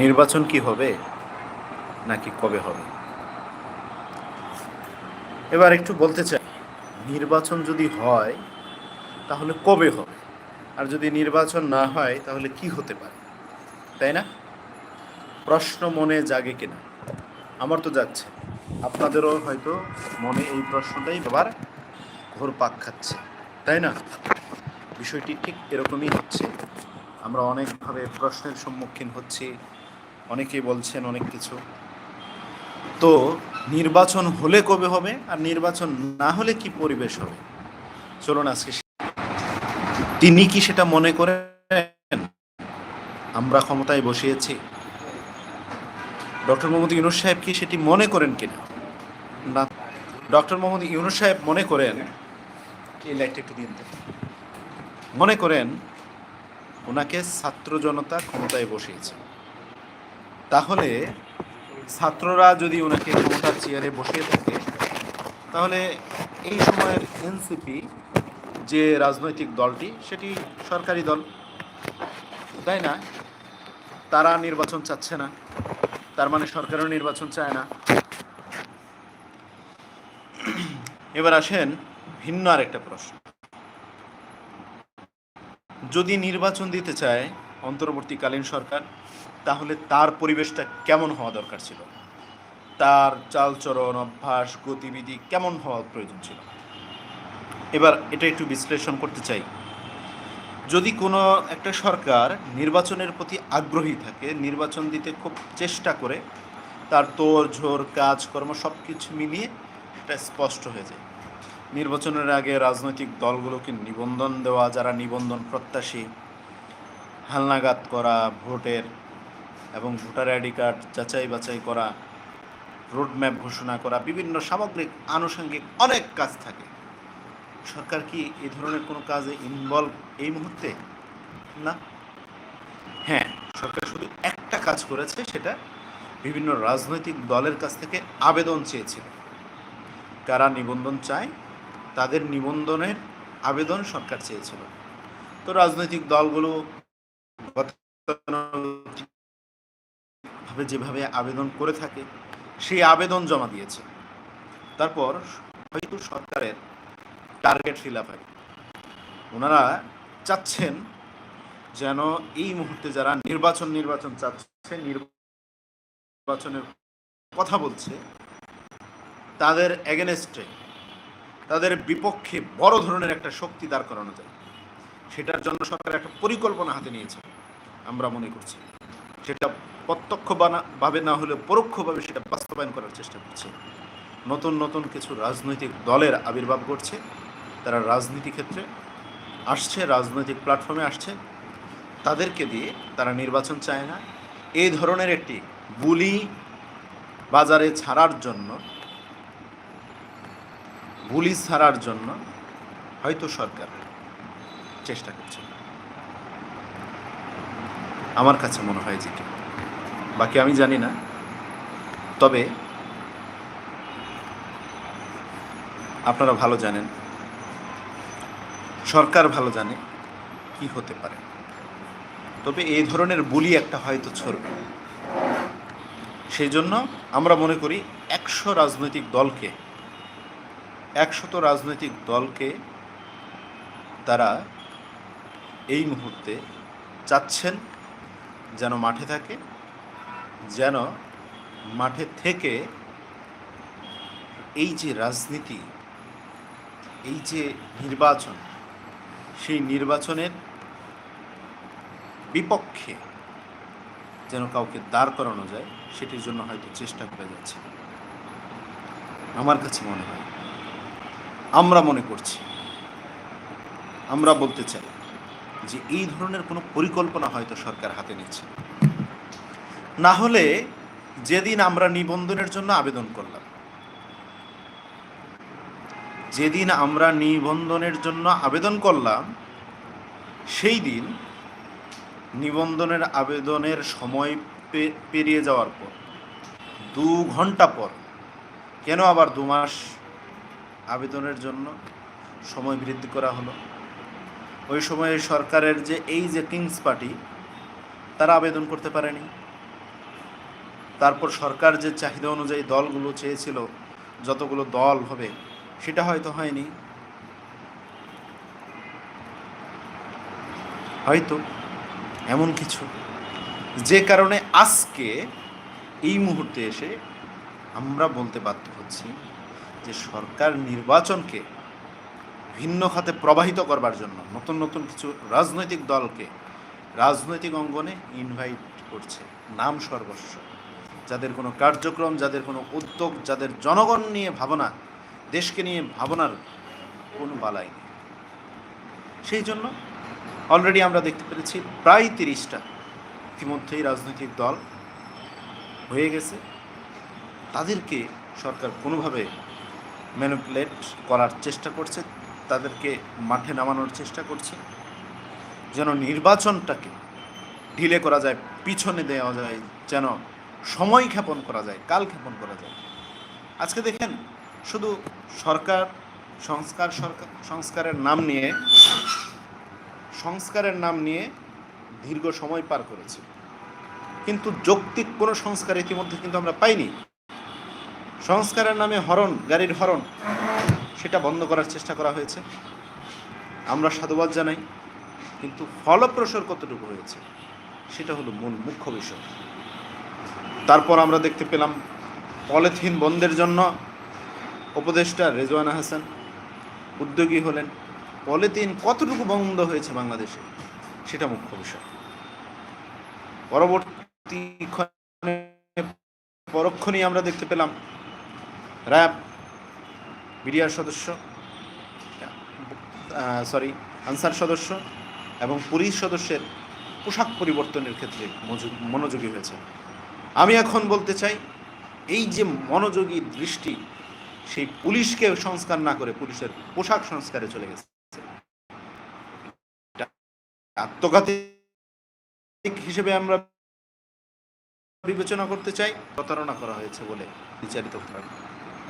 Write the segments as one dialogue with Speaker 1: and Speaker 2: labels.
Speaker 1: নির্বাচন কি হবে? নাকি কবে হবে? এবার একটু বলতে চাই, নির্বাচন যদি হয়, তাহলে কবে হবে? আর যদি নির্বাচন না হয়, তাহলে কি হতে পারে? তাই না? প্রশ্ন মনে জাগে কিনা? আমার তো যাচ্ছে। আপনাদেরও হয়তো মনে এই প্রশ্নটাই আবার ঘোর পাক খাচ্ছে। তাই না? বিষয়টি ঠিক এরকমই হচ্ছে। আমরা অনেকভাবে প্রশ্নের সম্মুখীন হচ্ছি। অনেকেই বলছেন অনেক কিছু। তো নির্বাচন হলে কবে হবে? আর নির্বাচন না হলে কি পরিবেশ হবে? চলুন আজকে তিনি কি সেটা মনে করেন? আমরা ক্ষমতায় বসিয়েছি। ডক্টর মোহাম্মদ ইউনুস সাহেব কি সেটি মনে করেন কিনা? না। ডক্টর মোহাম্মদ ইউনুস সাহেব মনে করেন একটু দিন মনে করেন, ওনাকে ছাত্র জনতা ক্ষমতায় বসিয়েছে। তাহলে ছাত্ররা যদি ওনাকে ক্ষমতার চেয়ারে বসিয়ে থাকে, তাহলে এই সময়ের এনসিপি যে রাজনৈতিক দলটি, সেটি সরকারি দল। তাই না? তারা নির্বাচন চাচ্ছে না। তার মানে সরকারও নির্বাচন চায় না। এবার আসেন ভিন্ন আরেকটা প্রশ্ন। যদি নির্বাচন দিতে চায় অন্তর্বর্তীকালীন সরকার, তাহলে তার পরিবেশটা কেমন হওয়া দরকার ছিল? তার চালচরণ অভ্যাস, গতিবিধি কেমন হওয়া প্রয়োজন ছিল? এবার এটা একটু বিশ্লেষণ করতে চাই। যদি কোনো একটা সরকার নির্বাচনের প্রতি আগ্রহী থাকে, নির্বাচন দিতে খুব চেষ্টা করে, তার তোর, ঝোর, কাজকর্ম সব কিছু মিলিয়ে এটা স্পষ্ট হয়ে যায়। নির্বাচনের আগে রাজনৈতিক দলগুলোকে নিবন্ধন দেওয়া, যারা নিবন্ধন প্রত্যাশী হালনাগাদ করা, ভোটের এবং ভোটার আইডি কার্ড যাচাই বাছাই করা, রোডম্যাপ ঘোষণা করা, বিভিন্ন সামগ্রিক, আনুষঙ্গিক অনেক কাজ থাকে। সরকার কি এই ধরনের কোনো কাজে ইনভলভ এই মুহূর্তে? না। হ্যাঁ সরকার শুধু একটা কাজ করেছে, সেটা বিভিন্ন রাজনৈতিক দলের কাছ থেকে আবেদন চেয়েছিল। কারা নিবন্ধন চায়, তাদের নিবন্ধনের আবেদন সরকার চেয়েছিল। তো রাজনৈতিক দলগুলো ভাবে যেভাবে আবেদন করে থাকে, সেই আবেদন জমা দিয়েছে। তারপর হয়তো সরকারের টার্গেট ফিলাপ হয়। ওনারা চাচ্ছেন যেন এই মুহূর্তে যারা নির্বাচন নির্বাচন চাচ্ছে, নির্বাচনের কথা বলছে, তাদের এগেনস্টে তাদের বিপক্ষে বড় ধরনের একটা শক্তি দাঁড় করানো যায়। সেটার জন্য সরকার একটা পরিকল্পনা হাতে নিয়েছে। আমরা মনে করছি। সেটা প্রত্যক্ষ বানা- ভাবে না হলে পরোক্ষভাবে সেটা বাস্তবায়ন করার চেষ্টা করছে। নতুন নতুন কিছু রাজনৈতিক দলের আবির্ভাব ঘটছে। তারা রাজনীতি ক্ষেত্রে আসছে, রাজনৈতিক প্ল্যাটফর্মে আসছে। তাদেরকে দিয়ে তারা নির্বাচন চায় না। এই ধরনের একটি বুলি বাজারে ছাড়ার জন্য, বুলি ছাড়ার জন্য হয়তো সরকার চেষ্টা করছে। আমার কাছে মনে হয় যেটা বাকি আমি জানি না। তবে আপনারা ভালো জানেন, সরকার ভালো জানে কি হতে পারে। তবে এই ধরনের বুলি একটা হয়তো ছড়বে। সেই জন্য আমরা মনে করি একশো রাজনৈতিক দলকে, একশত রাজনৈতিক দলকে তারা এই মুহূর্তে চাচ্ছেন যেন মাঠে থাকে, যেন মাঠে থেকে এই যে রাজনীতি, এই যে নির্বাচন, সেই নির্বাচনের বিপক্ষে যেন কাউকে দাঁড় করানো যায়, সেটির জন্য হয়তো চেষ্টা করে যাচ্ছে। আমার কাছে মনে হয়, আমরা মনে করছি, আমরা বলতে চাই। যে এই ধরনের কোনো পরিকল্পনা হয়তো সরকার হাতে নিচ্ছে। না হলে যেদিন আমরা নিবন্ধনের জন্য আবেদন করলাম, যেদিন আমরা নিবন্ধনের জন্য আবেদন করলাম, সেই দিন নিবন্ধনের আবেদনের সময় পেরিয়ে যাওয়ার পর, দু ঘণ্টা পর, কেন আবার দু মাস আবেদনের জন্য সময় বৃদ্ধি করা হলো? ওই সময়ে সরকারের যে এই যে কিংস পার্টি তারা আবেদন করতে পারেনি। তারপর সরকার যে চাহিদা অনুযায়ী দলগুলো চেয়েছিল, যতগুলো দল হবে, সেটা হয়তো হয়নি। হয়তো এমন কিছু। যে কারণে আজকে এই মুহূর্তে এসে আমরা বলতে বাধ্য হচ্ছি যে সরকার নির্বাচনকে ভিন্ন খাতে প্রবাহিত করবার জন্য নতুন নতুন কিছু রাজনৈতিক দলকে, রাজনৈতিক অঙ্গনে ইনভাইট করছে। নাম সর্বস্ব। যাদের কোনো কার্যক্রম, যাদের কোনো উদ্যোগ, যাদের জনগণ নিয়ে ভাবনা, দেশকে নিয়ে ভাবনার কোনো বালাই নেই। সেই জন্য অলরেডি আমরা দেখতে পেরেছি প্রায় তিরিশটা ইতিমধ্যেই রাজনৈতিক দল হয়ে গেছে। তাদেরকে সরকার কোনোভাবে ম্যানুপুলেট করার চেষ্টা করছে। তাদেরকে মাঠে নামানোর চেষ্টা করছে। যেন নির্বাচনটাকে ঢিলে করা যায়, পিছনে দেওয়া যায়, যেন সময় ক্ষেপণ করা যায়, কাল ক্ষেপণ করা যায়। আজকে দেখেন, শুধু সরকার, সংস্কার, সরকার, সংস্কারের নাম নিয়ে, সংস্কারের নাম নিয়ে দীর্ঘ সময় পার করেছে। কিন্তু যৌক্তিক কোনো সংস্কার ইতিমধ্যে কিন্তু আমরা পাইনি। সংস্কারের নামে হরণ, গাড়ির হরণ। সেটা বন্ধ করার চেষ্টা করা হয়েছে। আমরা সাধুবাদ জানাই, কিন্তু ফলপ্রসর কতটুকু হয়েছে, সেটা হলো মূল মুখ্য বিষয়। তারপর আমরা দেখতে পেলাম, পলিথিন বন্ধের জন্য উপদেষ্টা রেজওয়ানা হাসান উদ্যোগী হলেন। পলিথিন কতটুকু বন্ধ হয়েছে বাংলাদেশে, সেটা মুখ্য বিষয়। পরবর্তী ক্ষণে পরক্ষণেই আমরা দেখতে পেলাম, র্যাব বিডিআর সদস্য সরি আনসার সদস্য এবং পুলিশ সদস্যের পোশাক পরিবর্তনের ক্ষেত্রে মনোযোগী হয়েছে। আমি এখন বলতে চাই, এই যে মনোযোগী দৃষ্টি, সেই পুলিশকে সংস্কার না করে পুলিশের পোশাক সংস্কারে চলে গেছে। এটা আত্মঘাতী হিসেবে আমরা বিবেচনা করতে চাই, প্রতারণা করা হয়েছে বলে বিচারিত হবে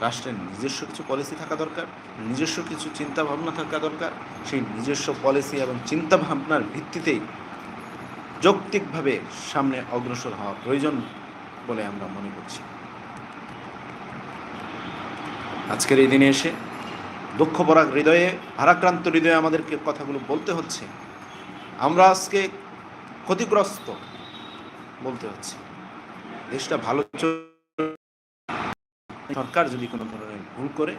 Speaker 1: রাষ্ট্রের নিজস্ব কিছু পলিসি থাকা দরকার, নিজস্ব কিছু চিন্তা ভাবনা থাকা দরকার, সেই নিজস্ব পলিসি এবং চিন্তা ভাবনার ভিত্তিতেই যৌক্তিকভাবে সামনে অগ্রসর হওয়া প্রয়োজন বলে আমরা মনে করছি। আজকের এই দিনে এসে দুঃখ পরাগ হৃদয়ে, ভারাক্রান্ত হৃদয়ে আমাদেরকে কথাগুলো বলতে হচ্ছে। আমরা আজকে ক্ষতিগ্রস্ত বলতে হচ্ছে। দেশটা ভালো সরকার যদি কোনো ধরনের ভুল করে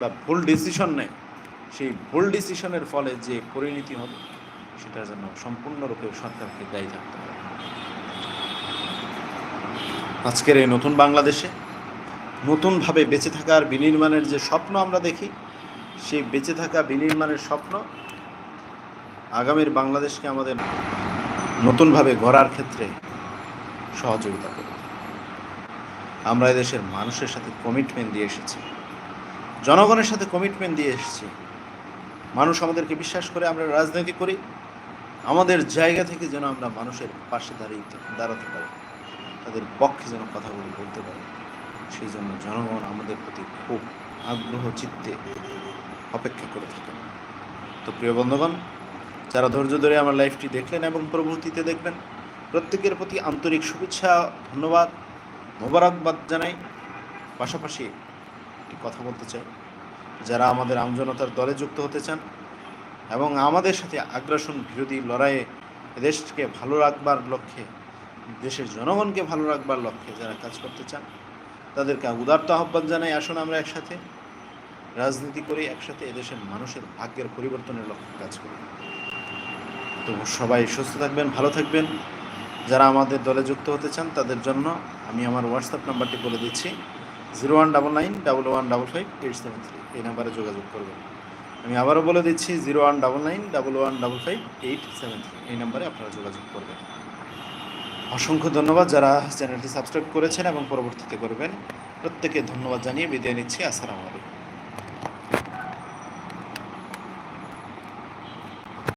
Speaker 1: বা ভুল ডিসিশন নেয়, সেই ভুল ডিসিশনের ফলে যে পরিণতি হবে সেটার জন্য সম্পূর্ণরূপে সরকারকে দায়ী থাকতে হবে। আজকের এই নতুন বাংলাদেশে নতুনভাবে বেঁচে থাকার বিনির্মাণের যে স্বপ্ন আমরা দেখি, সেই বেঁচে থাকা বিনির্মাণের স্বপ্ন আগামীর বাংলাদেশকে আমাদের নতুনভাবে গড়ার ক্ষেত্রে সহযোগিতা করবে। আমরা এদেশের মানুষের সাথে কমিটমেন্ট দিয়ে এসেছি। জনগণের সাথে কমিটমেন্ট দিয়ে এসেছি। মানুষ আমাদেরকে বিশ্বাস করে আমরা রাজনীতি করি। আমাদের জায়গা থেকে যেন আমরা মানুষের পাশে দাঁড়িয়ে দাঁড়াতে পারি। তাদের পক্ষে যেন কথাগুলো বলতে পারি। সেই জন্য জনগণ আমাদের প্রতি খুব আগ্রহ, চিত্তে অপেক্ষা করে থাকেন। তো প্রিয় বন্ধুগণ, যারা ধৈর্য ধরে আমার লাইফটি দেখলেন এবং পরবর্তীতে দেখবেন, প্রত্যেকের প্রতি আন্তরিক শুভেচ্ছা, ধন্যবাদ। মোবারকবাদ জানাই। পাশাপাশি একটি কথা বলতে চাই। যারা আমাদের আমজনতার দলে যুক্ত হতে চান এবং আমাদের সাথে আগ্রাসন বিরোধী লড়াইয়ে দেশকে ভালো রাখবার লক্ষ্যে, দেশের জনগণকে ভালো রাখবার লক্ষ্যে যারা কাজ করতে চান, তাদেরকে উদার্ত আহ্বান জানাই আসুন আমরা একসাথে। রাজনীতি করি একসাথে, এদেশের মানুষের ভাগ্যের পরিবর্তনের লক্ষ্যে কাজ করি। তো সবাই সুস্থ থাকবেন, ভালো থাকবেন। যারা আমাদের দলে যুক্ত হতে চান, তাদের জন্য আমি আমার হোয়াটসঅ্যাপ নাম্বারটি বলে দিচ্ছি। Zero one double nine double one double five eight seven three এই নাম্বারে যোগাযোগ করবেন। আমি আবারও বলে দিচ্ছি zero one double nine double one double five eight seven three এই নাম্বারে আপনারা যোগাযোগ করবেন। অসংখ্য ধন্যবাদ যারা চ্যানেলটি সাবস্ক্রাইব করেছেন এবং পরবর্তীতে করবেন। প্রত্যেকে ধন্যবাদ জানিয়ে বিদায় নিচ্ছি। আসসালামু আলাইকুম।